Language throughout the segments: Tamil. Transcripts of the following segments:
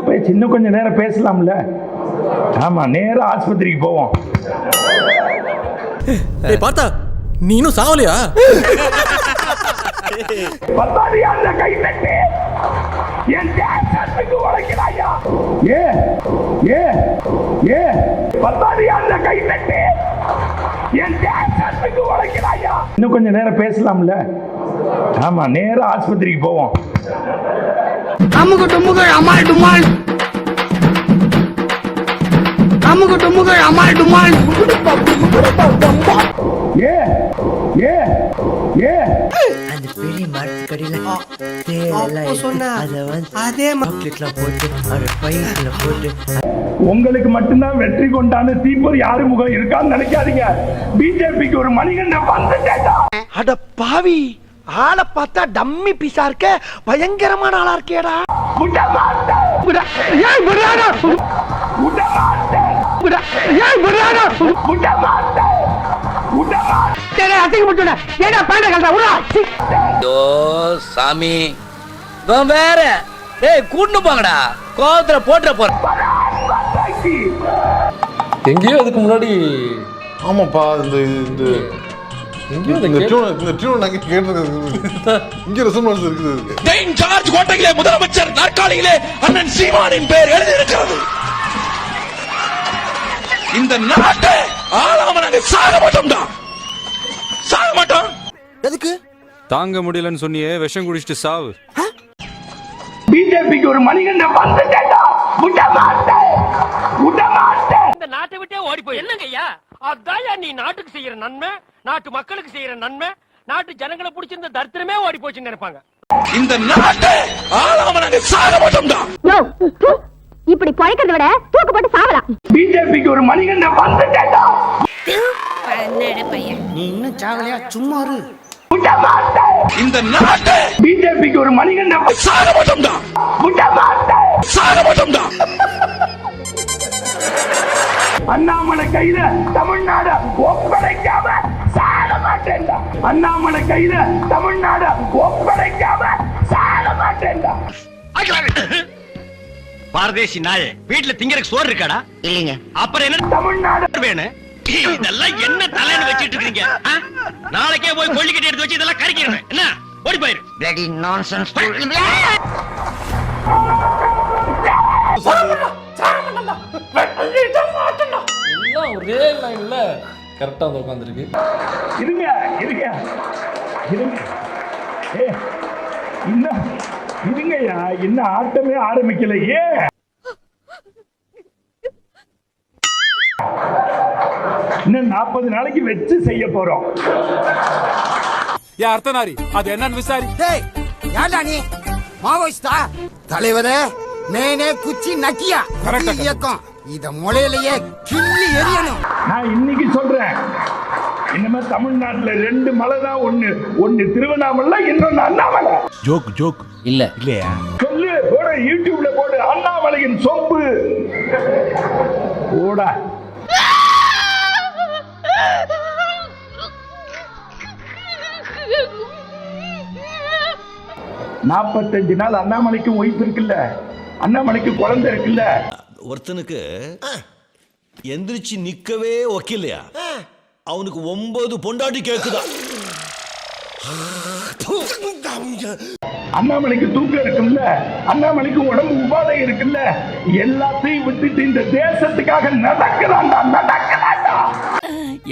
பேச்சு? இன்னும் கொஞ்சம் நேரம் பேசலாம்ல. ஆமா நேரா ஆஸ்பத்திரிக்கு போவோம். பார்த்தா நீ இன்னும் சாவலையா? ஏ ஏ ஏ பத்தாது அந்த கை தட்டு? இன்னும் கொஞ்சம் நேரம் பேசலாம்ல. ஆமா நேரா ஆஸ்பத்திரிக்கு போவோம். அமுகு டுமுகு அமால் டுமால். அமுகு டுமுகு அமால் டுமால். ஏ ஏ ஏ அந்த பெரிய மரத்துக்கடியில தேவையெல்லாம் எடுத்து அதை வந்து அதே சாக்லேட்லாம் போட்டு ஒரு பையத்துல போட்டு உங்களுக்கு மட்டும்தான் வெற்றி கொண்டான்னு தீப்பொறி ஆறுமுகம் இருக்கான்னு நினைக்காதீங்க. பிஜேபிக்கு ஒரு மணிகண்ட வந்துட்டேடா அட பாவி! ஆளை பார்த்தா டம்மி பீஸா இருக்க பயங்கரமான ஆளா இருக்கேடா. சாமி. வேற. டேய் கூட்டு போங்கடா. கோவத்துல போட்டுற போற எங்கேயோ அதுக்கு முன்னாடி ஆமாப்பா இந்த இந்த இந்த டியூன் இந்த டியூன் நாங்க கேட்டிருக்கிறது இங்க ரெசல்மெண்ட்ஸ் இருக்குது. இருக்கு டெயின் ஜார்ஜ் கோட்டையிலே முதலமைச்சர் நாற்காலியிலே அண்ணன் சீமானின் பெயர் எழுதியிருக்கிறது. இந்த நாட்டை ஆளாம நாங்க சாக மாட்டோம்டா. சாக மாட்டோம். தாங்க முடியலன்னு சொன்னியே விஷம் குடிச்சிட்டு சாவு. பிஜேபிக்கு ஒரு மணிகண்ட வந்துட்டேடா விட மாட்டேன். விட மாட்டேன். இந்த நாட்டை விட்டே ஓடி போய் என்னங்க ஐயா? அதான் நீ நாட்டுக்கு செய்யற நன்மை நாட்டு மக்களுக்கு செய்யற நன்மை நாட்டு ஜனங்களை பிடிச்சிருந்த தரித்திரமே ஓடி போச்சுன்னு நினைப்பாங்க. இந்த நாட்டை ஆளாம நாங்க சாக இப்படி பழைக்கிறத விட தூக்கு போட்டு சாவலாம். பிஜேபிக்கு ஒரு மணிகண்ட வந்துட்டேடா நீ இன்னும் சாவலையா சும்மா இரு. இந்த நாட்டை பிஜேபிக்கு ஒரு மணிகண்ட சாக மாட்டோம்டா. சாக மாட்டோம்டா. அண்ணாமலை கையில தமிழ்நாடு ஒப்படைக்காம சாக மாட்டேன்டா அண்ணாமலை கையில தமிழ்நாடு ஒப்படைக்காம சாக மாட்டேன்டா பாரதேசி நாயே வீட்டுல திங்கறதுக்கு சோறு இருக்காடா? இல்லைங்க. அப்புறம் என்ன தமிழ்நாடு வேணும் இதெல்லாம் என்ன தலைன்னு வச்சிட்டு இருக்கீங்க? நாளைக்கே போய் கொள்ளிக்கட்டி எடுத்து வச்சு இதெல்லாம் கறிக்கிறேன் என்ன? ஓடி போயிரு. பிளடி நான்சென்ஸ் எல்லாம் ஒரே லைன்ல கரெக்டா வந்து உட்காந்துருக்கு இருங்க இருங்க இருங்க. ஏ இன்னும் இருங்கய்யா இன்னும் ஆட்டமே ஆரம்பிக்கல ஏன் இன்னும் நாற்பது நாளைக்கு வச்சு செய்ய போறோம். அர்த்தநாரி அது என்னன்னு விசாரி. டேய் யாரா நீ? மாவோயிஸ்டா? தலைவரே? நேனே குச்சி நக்கியா. இயக்கம். இத முளையிலேயே கிள்ளி எரியணும் நான் இன்னைக்கு சொல்றேன். இனிமே தமிழ்நாட்டுல ரெண்டு மலை தான் ஒண்ணு. ஒண்ணு திருவண்ணாமலை இன்னொன்னு அண்ணாமலை. Joke joke. இல்ல. இல்லையா? சொல்லு போடு யூடியூப்ல போடு. அண்ணாமலையின் சொம்பு. போடா. நாற்பத்தஞ்சு நாள் அண்ணாமலைக்கு ஒய்ஃப் இருக்குல்ல. அண்ணாமலைக்கு குழந்தை இருக்குல்ல? ஒருத்தனுக்கு எந்திரிச்சு நிக்கவே ஒக்கில்லையா அவனுக்கு ஒன்பது பொண்டாட்டி கேக்குதா? அண்ணாமலைக்கு தூக்கம் இருக்குல்ல? அண்ணாமலைக்கு உடம்பு உபாதை இருக்குல்ல? எல்லாத்தையும் விட்டுட்டு இந்த தேசத்துக்காக நடக்கிறான்டா நடக்கிறான்டா.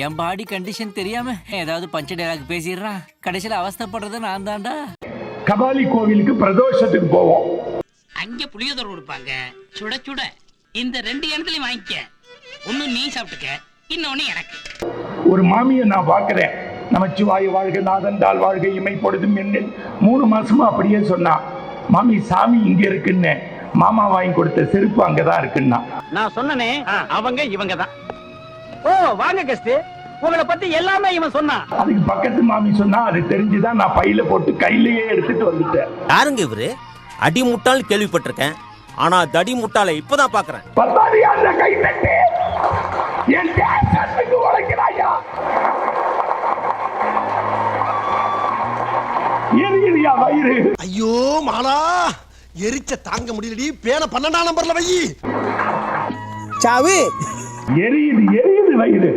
என் பாடி கண்டிஷன் தெரியாம ஏதாவது பஞ்ச டைலாக் பேசிடுறான் கடைசியில அவஸ்தைப்படுறது நான் தான்டா. கபாலி கோவிலுக்கு பிரதோஷத்துக்கு போவோம். அங்க புளியோதரை கொடுப்பாங்க. சுட சுட. இந்த ரெண்டு இடத்துலயும் வாங்கிக்க. ஒண்ணு நீ சாப்பிட்டுக்க இன்னொன்னு எனக்கு. ஒரு மாமியை நான் பார்க்கிறேன். நமச்சிவாய வாழ்க நாதன் தாள் வாழ்க இமை பொழுதும் என்ன மூணு மாசமா அப்படியே சொன்னா மாமி சாமி இங்க இருக்குன்னு. மாமா வாங்கி கொடுத்த செருப்பு அங்கதான் இருக்குன்னா. நான் சொன்னனே அவங்க இவங்க தான் ஓ வாங்க கஸ்து. உங்களை பத்தி எல்லாமே இவன் சொன்னான் அதுக்கு பக்கத்து மாமி சொன்னா அது தெரிஞ்சுதான் நான் பையில போட்டு கையிலேயே எடுத்துட்டு வந்துட்டேன். யாருங்க இவரு? அடி முட்டாள் கேள்விப்பட்டிருக்கேன். ஆனா தடி முட்டாளை இப்பதான் பாக்குறேன் ஐயோ மாலா எரிச்ச தாங்க முடியலடி. பேன பன்னெண்டாம் நம்பர்ல வை. சாவு. எரியுது எரியுது வயிறு.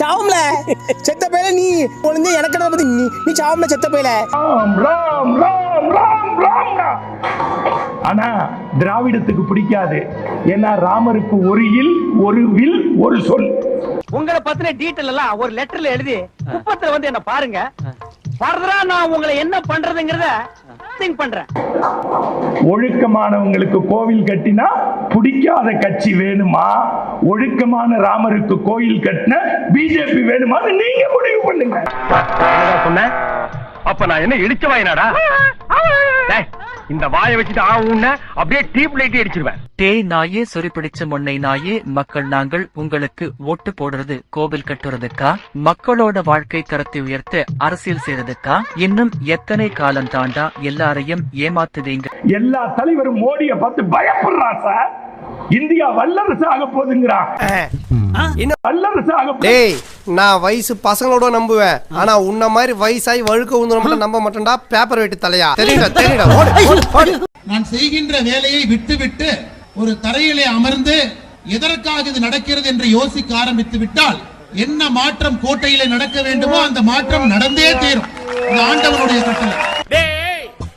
சாவும்ல. செத்த பேல நீ ஒளிஞ்ச எனக்கு பத்தி நீ நீ சாவும்ல செத்த பேல ராம் ராம் ராம். ஆனா திராவிடத்துக்கு பிடிக்காது. ஏன்னா ராமருக்கு ஒரு இல் ஒரு வில் ஒரு சொல். உங்களை பத்தின டீட்டெயில் எல்லாம் ஒரு லெட்டர்ல எழுதி குப்பத்துல வந்து என்ன பாருங்க. ஃபர்தரா நான் உங்களை என்ன பண்றதுங்கிறத திங்க் பண்றேன். ஒழுக்கமானவங்களுக்கு கோவில் கட்டினா பிடிக்காத கட்சி வேணுமா? ஒழுக்கமான ராமருக்கு கோயில் கட்டின பிஜேபி வேணுமான்னு நீங்க முடிவு பண்ணுங்க. சொன்ன? அப்ப நான் என்ன இடிச்ச வாயினாடா? டேய், இந்த வாயை வச்சுட்டு ஆ உன்ன அப்படியே டீப் லைட் அடிச்சிருவேன். டேய் நாயே சொறி பிடிச்ச முன்னை நாயே மக்கள் நாங்கள் உங்களுக்கு ஓட்டு போடுறது கோவில் கட்டுறதுக்கா? மக்களோட வாழ்க்கை தரத்தை உயர்த்த அரசியல் செய்யறதுக்கா இன்னும் எத்தனை காலம் தாண்டா எல்லாரையும் ஏமாத்துதீங்க? எல்லா தலைவரும் மோடியை பார்த்து பயப்படுறான் சார். இந்தியா வல்லரசு ஆக போகுதுங்கிறான். வல்லரசு ஆக நான் வயசு பசங்களோட நம்புவேன். ஆனா உன்ன மாதிரி வயசாகி வழுக்க உந்து மட்டும் நம்ப மாட்டேன்டா. பேப்பர் வெட்டி தலையா? தெரியுடா. நான் செய்கின்ற வேலையை விட்டுவிட்டு ஒரு தரையிலே அமர்ந்து எதற்காக இது நடக்கிறது என்று யோசிக்க ஆரம்பித்து விட்டால் என்ன மாற்றம் கோட்டையிலே நடக்க வேண்டுமோ அந்த மாற்றம் நடந்தே தீரும். ஆண்டவனுடைய கட்டளை.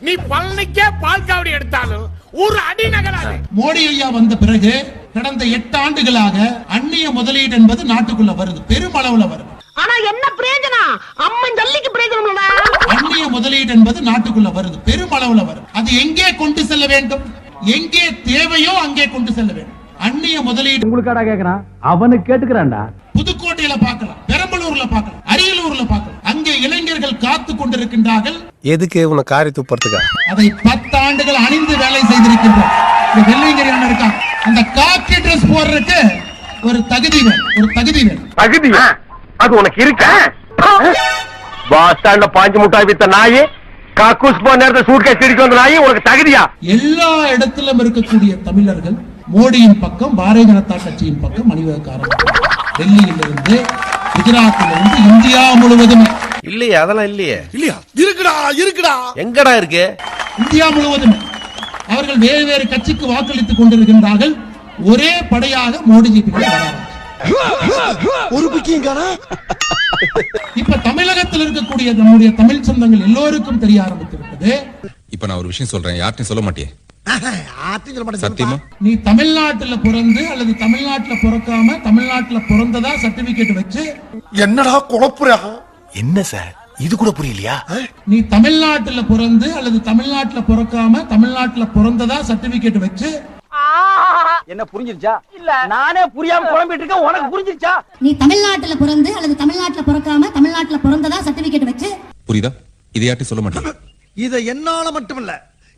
நீ பழனிக்கே பால் காவடி எடுத்தாலும் ஒரு அடி நகராது மோடி ஐயா வந்த பிறகு கடந்த எட்டு ஆண்டுகளாக அந்நிய முதலீடு என்பது நாட்டுக்குள்ள வருது பெருமளவுல வருது. ஆனா என்ன பிரயோஜனம்? அம்மன் ஜல்லிக்கு பிரயோஜனம் அந்நிய முதலீடு என்பது நாட்டுக்குள்ள வருது பெருமளவுல வருது. அது எங்கே கொண்டு செல்ல வேண்டும்? எங்கே தேவையோ அங்கே கொண்டு செல்ல வேண்டும். அந்நிய முதலீடு உங்களுக்காடா கேக்குறான் அவனுக்கு கேட்டுக்கிறான்டா. புதுக்கோட்டையில பார்க்கலாம் பெரம்பலூர்ல பார்க்கலாம் அரியலூர்ல பார்க்கலாம். அங்கே இளைஞர்கள் காத்து கொண்டிருக்கின்றார்கள். எதுக்கு உன்னை காரி துப்புறதுக்கா? அதை பத்து ஆண்டுகள் அணிந்து வேலை செய்திருக்கின்றோம். அண்ணன் இருக்கான் அந்த காக்கி ட்ரெஸ் போடுறதுக்கு ஒரு தகுதி வேணும். ஒரு தகுதி வேணும். தகுதி அது உனக்கு இருக்க? பஸ் ஸ்டாண்ட்ல பாஞ்சு முட்டாய் வித்த நாயே காக்கூஸ் போன நேரத்தை சூட்கேஸ் திருடி வந்த நாயே உனக்கு தகுதியா? எல்லா இடத்திலும் இருக்கக்கூடிய தமிழர்கள் மோடியின் பக்கம் பாரதிய ஜனதா கட்சியின் பக்கம் அணிவகுக்க ஆரம்பித்தார் டெல்லியிலிருந்து குஜராத்திலிருந்து இந்தியா முழுவதும். இல்லையா அதெல்லாம் இல்லையே. இல்லையா? இருக்குடா இருக்குடா. எங்கடா இருக்கு? இந்தியா முழுவதும் அவர்கள் வேறு வேறு கட்சிக்கு வாக்களித்துக் கொண்டிருக்கின்றார்கள். ஒரே படையாக மோடிஜி. ஒரு பிக்கியங்கானா இப்ப தமிழகத்தில் இருக்கக்கூடிய நம்முடைய தமிழ் சொந்தங்கள் எல்லோருக்கும் தெரிய ஆரம்பித்து விட்டது இப்ப நான் ஒரு விஷயம் சொல்றேன். யார்ட்டையும் சொல்ல மாட்டேன் சத்தியமா? நீ தமிழ்நாட்டுல பிறந்து அல்லது தமிழ்நாட்டுல பிறக்காம தமிழ்நாட்டுல பிறந்ததா சர்டிபிகேட் வச்சு என்னடா குழப்புறா? என்ன சார்? இது கூட புரியலையா? நீ தமிழ்நாட்டுல பிறந்து அல்லது தமிழ்நாட்டுல பிறக்காம தமிழ்நாட்டுல பிறந்ததா சர்டிபிகேட் வச்சு? என்ன புரிஞ்சிருச்சா? இல்ல. நானே புரியாம குழம்பிட்டு இருக்கேன் உனக்கு புரிஞ்சிருச்சா? நீ தமிழ்நாட்டுல பிறந்து அல்லது தமிழ்நாட்டுல பிறக்காம தமிழ்நாட்டுல பிறந்ததா சர்டிபிகேட் வச்சு? புரியுதா? இது யார்ட்டையும் சொல்ல மாட்டேன் இத என்னால மட்டுமில்ல.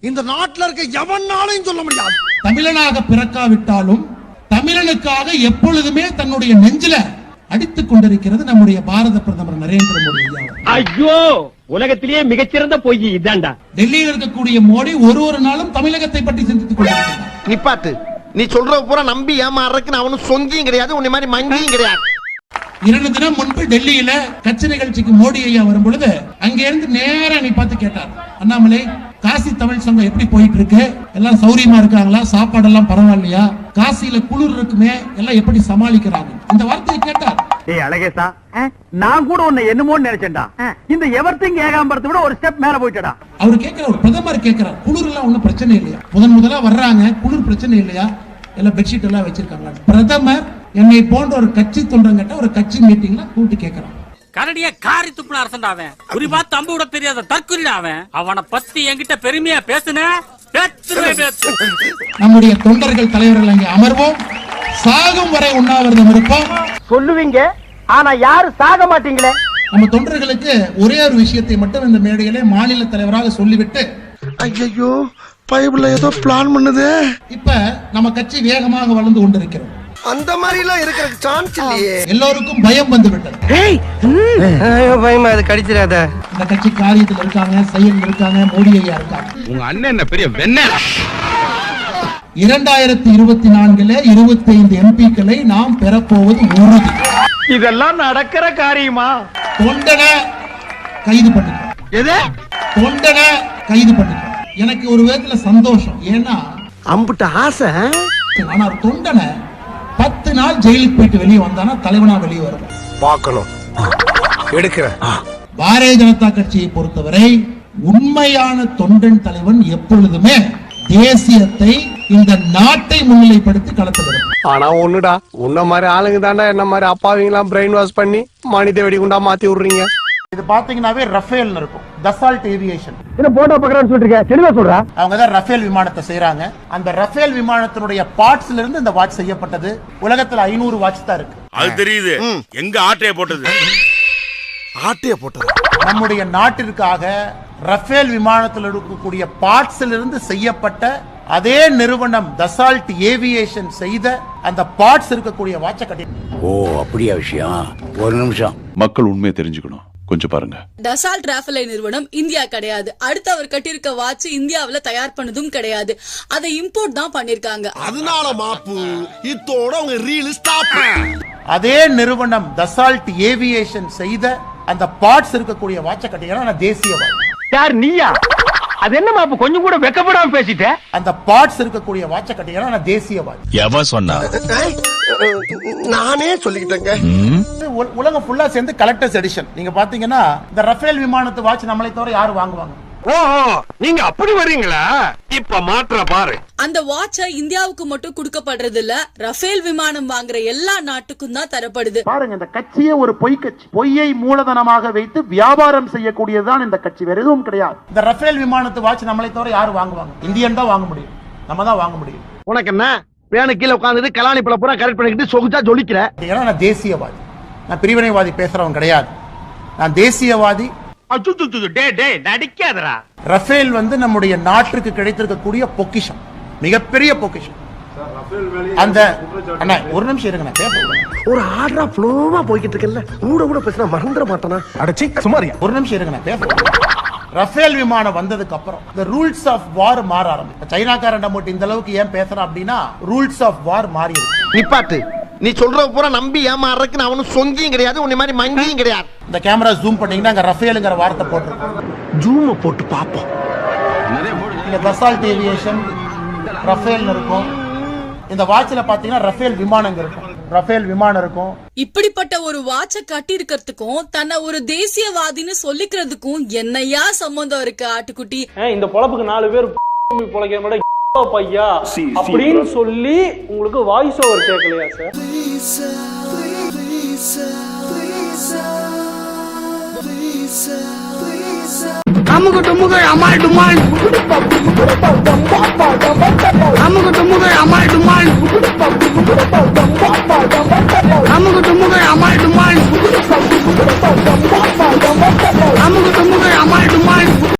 இந்த நாட்டுல இருக்க எவனாலையும் சொல்ல முடியாது. தமிழனாக பிறக்காவிட்டாலும் தமிழனுக்காக எப்பொழுதுமே தன்னுடைய நெஞ்சில அடித்துக் கொண்டிருக்கிறது நம்முடைய பாரத பிரதமர் நரேந்திர மோடி ஐயா. உலகத்திலேயே மிகச்சிறந்த பொய் இதான்டா டெல்லியில் இருக்கக்கூடிய மோடி ஒரு ஒரு நாளும் தமிழகத்தை பற்றி சிந்தித்துக் கொண்டிருக்கிறார். நிப்பாட்டு. நீ சொல்ற பூரா நம்பி ஏமாறதுக்கு அவனும் சொங்கியும் கிடையாது உன்னை மாதிரி மங்கியும் கிடையாது. இரண்டு தினம் முன்பு டெல்லியில கட்சி நிகழ்ச்சிக்கு மோடி ஐயா வரும் பொழுது அங்க இருந்து நேரா நீ பார்த்து கேட்டார். அண்ணாமலை காசி தமிழ் சங்கம் எப்படி போயிட்டு இருக்கு எல்லாம் சௌரியமா இருக்காங்களா? சாப்பாடெல்லாம் பரவாயில்லையா? காசியில குளிர் இருக்குமே? எல்லாம் எப்படி சமாளிக்கிறாங்க? இந்த வார்த்தையை கேட்டார். ஏய் அழகேசா நான் கூட உன்னை என்னமோன்னு நினைச்சேன்டா. இந்த எவர்த்திங் ஏகாம்பரத்தை விட ஒரு ஸ்டெப் மேல போயிட்டடா. அவர் கேட்கிற ஒரு பிரதமர் கேட்கிறார் குளிர் எல்லாம் ஒண்ணும் பிரச்சனை இல்லையா? முதன் முதலா வர்றாங்க குளிர் பிரச்சனை இல்லையா? எல்லாம் பெட்ஷீட் எல்லாம் வச்சிருக்காங்க பிரதமர் என்னை போன்ற ஒரு கட்சி தொண்டங்கிட்ட ஒரு கட்சி மீட்டிங்ல கூப்பிட்டு கேட்கிறான் கரடிய காரி துப்புன அரசன்டா அவன். குறிப்பா தம்பு விட தெரியாத தற்குறிடா அவன். அவனை பத்தி என்கிட்ட பெருமையா பேசுன? நம்முடைய தொண்டர்கள் தலைவர்கள் அங்கே அமர்வோம். சாகும் வரை உண்ணாவிரதம் இருப்போம். சொல்லுவீங்க ஆனா யாரும் சாக மாட்டீங்களே? நம்ம தொண்டர்களுக்கு ஒரே ஒரு விஷயத்தை மட்டும் இந்த மேடையிலே மாநில தலைவராக சொல்லிவிட்டு ஐயோ பைபிள்ல ஏதோ பிளான் பண்ணுது. இப்ப நம்ம கட்சி வேகமாக வளர்ந்து கொண்டிருக்கிறோம். அந்த மாதிரி எல்லாம் இருக்கிற சான்ஸ் இல்லையே. எல்லோருக்கும் பயம் வந்து விட்டது. பயமா அது கடிச்சிடாத. இந்த கட்சி காரியத்தில் இருக்காங்க செயல் இருக்காங்க மோடி ஐயா இருக்காங்க. உங்க அண்ணன் என்ன பெரிய வெண்ண இரண்டாயிரத்தி இருபத்தி நான்குல இருபத்தி ஐந்து எம்பிக்களை நாம் பெறப்போவது உறுதி. இதெல்லாம் நடக்கிற காரியமா? தொண்டனை கைது எது? தொண்டனை கைது பண்ணிக்கிறோம் எனக்கு ஒரு விதத்துல சந்தோஷம். ஏன்னா அம்புட்ட ஆசை ஆனா தொண்டனை பத்து நாள் ஜெயிலுக்கு போயிட்டு வெளியே வந்தானா தலைவனா வெளியே வருவான். பார்க்கணும். எடுக்கிறேன். பாரதிய ஜனதா கட்சியை பொறுத்தவரை உண்மையான தொண்டன் தலைவன் எப்பொழுதுமே தேசியத்தை இந்த நாட்டை முன்னிலைப்படுத்தி களத்தில் இருக்கும் ஆனா ஒண்ணுடா உன்ன மாதிரி ஆளுங்க தாண்டா என்ன மாதிரி அப்பாவிங்களாம் பிரெயின் வாஷ் பண்ணி மனித வெடிகுண்டா மாத்தி விடுறீங்க. இது பாத்தீங்கன்னாவே ரஃபேல் இருக்கும். தசால்ட் ஏவியேஷன் என்ன போட்டோ பக்கறான்னு சொல்றீங்க தெளிவா சொல்றா? அவங்க தான் ரஃபேல் விமானத்தை செய்றாங்க. அந்த ரஃபேல் விமானத்தினுடைய பார்ட்ஸ்ல இருந்து இந்த வாட்ச் செய்யப்பட்டது. உலகத்துல ஐநூறு வாட்ச் தான் இருக்கு. அது தெரியுது. எங்க ஆட்டைய போட்டது? ஆட்டைய போட்டது. நம்முடைய நாட்டிற்காக ரஃபேல் விமானத்தில் இருக்கக்கூடிய பார்ட்ஸ்ல இருந்து செய்யப்பட்ட அதே நிறுவனம் தசால்ட் ஏவியேஷன் செய்த அந்த பார்ட்ஸ் இருக்கக்கூடிய வாட்சை கட்டி ஓ அப்படியா விஷயம். ஒரு நிமிஷம். மக்கள் உண்மையை தெரிஞ்சுக்கணும். கொஞ்சம் பாருங்க. டசால்ட் ராஃபலை நிறுவனம் இந்தியா கிடையாது. அடுத்து அவர் கட்டியிருக்க வாட்ச் இந்தியாவுல தயார் பண்ணதும் கிடையாது. அதை இம்போர்ட் தான் பண்ணிருக்காங்க அதனால மாப்பு இத்தோட உங்க ரீல் ஸ்டாப் அதே நிறுவனம் தசால்ட் ஏவியேஷன் செய்த அந்த பார்ட்ஸ் இருக்கக்கூடிய வாட்சை கட்டிங்கன்னா நான் தேசியவாதி. யார் நீயா? அது என்னமா அப்ப கொஞ்சம் கூட வெக்கப்படாம பேசிட்ட? அந்த பார்ட்ஸ் இருக்கக்கூடிய வாட்சை கட்டிங்கன்னா நான் தேசியவாதி எவன் சொன்னா? நானே சொல்லிக்கிட்டேங்க. உல- உலகம் ஃபுல்லா சேர்ந்து கலெக்டர்ஸ் எடிஷன் நீங்க பாத்தீங்கன்னா இந்த ரஃபேல் விமானத்து வாட்ச் நம்மளை தவிர யாரு வாங்குவாங்க? ஓஹோ நீங்க அப்படி வர்றீங்களா? இப்ப மாற்ற பாரு. அந்த வாட்சை இந்தியாவுக்கு மட்டும் கொடுக்கப்படுறது இல்ல ரஃபேல் விமானம் வாங்குற எல்லா நாட்டுக்கும் தான் தரப்படுது. பாருங்க இந்த கட்சியே ஒரு பொய் கட்சி. பொய்யை மூலதனமாக வைத்து வியாபாரம் செய்யக்கூடியதுதான் இந்த கட்சி. வேற எதுவும் கிடையாது. இந்த ரஃபேல் விமானத்து வாட்ச் நம்மளை தவிர யாரு வாங்குவாங்க? இந்தியன் தான் வாங்க முடியும். நம்ம தான் வாங்க முடியும். உனக்கு என்ன? பேனு கீழே உட்காந்துட்டு கலாணி பிள்ளை பூரா கரெக்ட் பண்ணிக்கிட்டு சொகுச்சா ஜொலிக்கிற. ஏன்னா நான் தேசியவாதி. நான் பிரிவினைவாதி பேசுறவன் கிடையாது. நான் தேசியவாதி டே டே நடிக்காதடா. ரஃபேல் வந்து நம்முடைய நாட்டிற்கு கிடைத்திருக்கக்கூடிய பொக்கிஷம். மிகப்பெரிய பொக்கிஷம். அந்த அண்ணா ஒரு நிமிஷம் இருங்க நான் ஒரு ஆர்டரா ஃப்ளோவா போய்கிட்டு இருக்கல கூட கூட பேசினா மறந்துட மாட்டானா? அடச்சி சுமாரியா ஒரு நிமிஷம் இருங்க நான் ரஃபேல் விமானம் வந்ததுக்கு அப்புறம் இந்த ரூல்ஸ் ஆஃப் வார் மாற ஆரம்பிச்சு. சைனாக்காரன் மட்டும் இந்த அளவுக்கு ஏன் பேசுறான் அப்படின்னா ரூல்ஸ் ஆஃப் வார் மாறி இருக்கு நிப்பாட்டு. நீ சொல்ற பூரா நம்பி ஏமாறதுக்கு நான் அவனும் சொங்கியும் கிடையாது உன்னை மாதிரி மங்கியும் கிடையாது. இந்த கேமரா ஜூம் பண்ணீங்கன்னா அங்க ரஃபேலுங்கிற வார்த்தை போட்டிருக்கோம். ஜூம போட்டு பாப்போம் இங்க தசால்ட் ஏவியேஷன் ரஃபேல் இருக்கும். இந்த வாட்ச்ல பாத்தீங்கன்னா ரஃபேல் விமானங்க இருக்கும். ரஃபேல் விமானம் இருக்கும். இப்படிப்பட்ட ஒரு வாட்சை கட்டி இருக்கிறதுக்கும் தன்னை ஒரு தேசியவாதின்னு சொல்லிக்கிறதுக்கும் என்னையா சம்பந்தம் இருக்கு ஆட்டுக்குட்டி? இந்த பொழப்புக்கு நாலு பேர் பொழைக்கிற மாதிரி பையா. அப்படின்னு சொல்லி உங்களுக்கு வாய்ஸ் ஓவர் கேட்கலையா சார் அமுக டுமுகள் அமால் டுமால். அமுக டுமுகள் அமால் டுமால். அமுக டுமுகள் அமால் டுமால். அமுக டுமுகள் அமால் டுமால்.